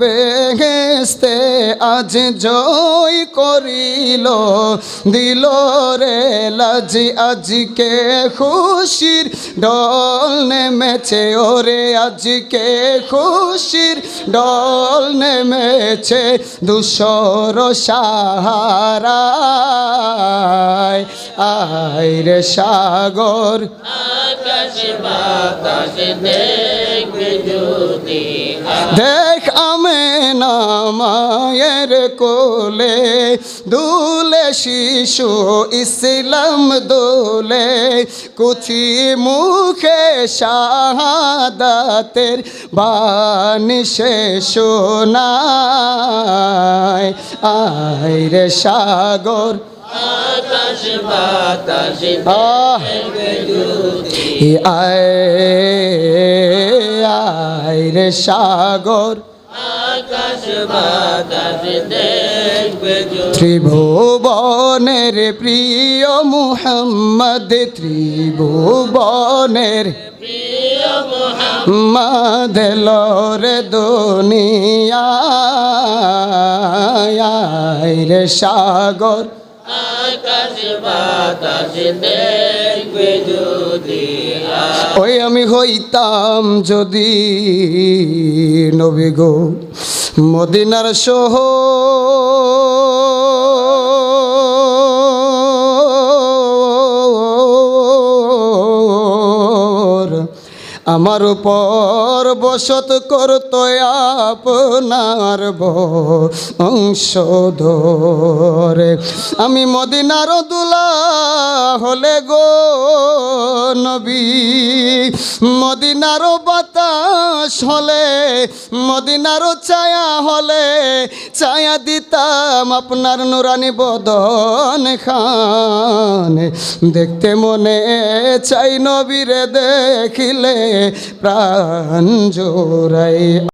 বেহেস্তে আজ জয় করিল দিল রে লাজি আজকে খুশির ডল নেমেছে। ওরে আজকে খুশির ডল নেমেছে দুশোর সাহারায় আয় রে সাগর। আকাশ বাতাস দেখবে যদি দেখ মায়ের কোলে, দুলে শিশু ইসলাম দোলে কুচি মুখে শাহাদাতের সে শোনায়। আয় রে সাগর। আয় আয় রে সাগর। ত্রিভুবনের প্রিয় মুহাম্মদ ত্রিভুবনের মাদলর রে সাগর। আকাশ বাতাস দেখবে যদি। ওই আমি হইতাম যদি নবী গো মদিনার সহ আমার উপর বসত করত আপনার বংশ ধরে। আমি মদিনার দুলা হলে গো নবী মদিনার বাতাস হলে মদিনার ছায়া হলে, ছায়া দিতাম আপনার নুরানি বদন খান। দেখতে মনে চাই নবীরে দেখিলে, প্রাণ জোড়াই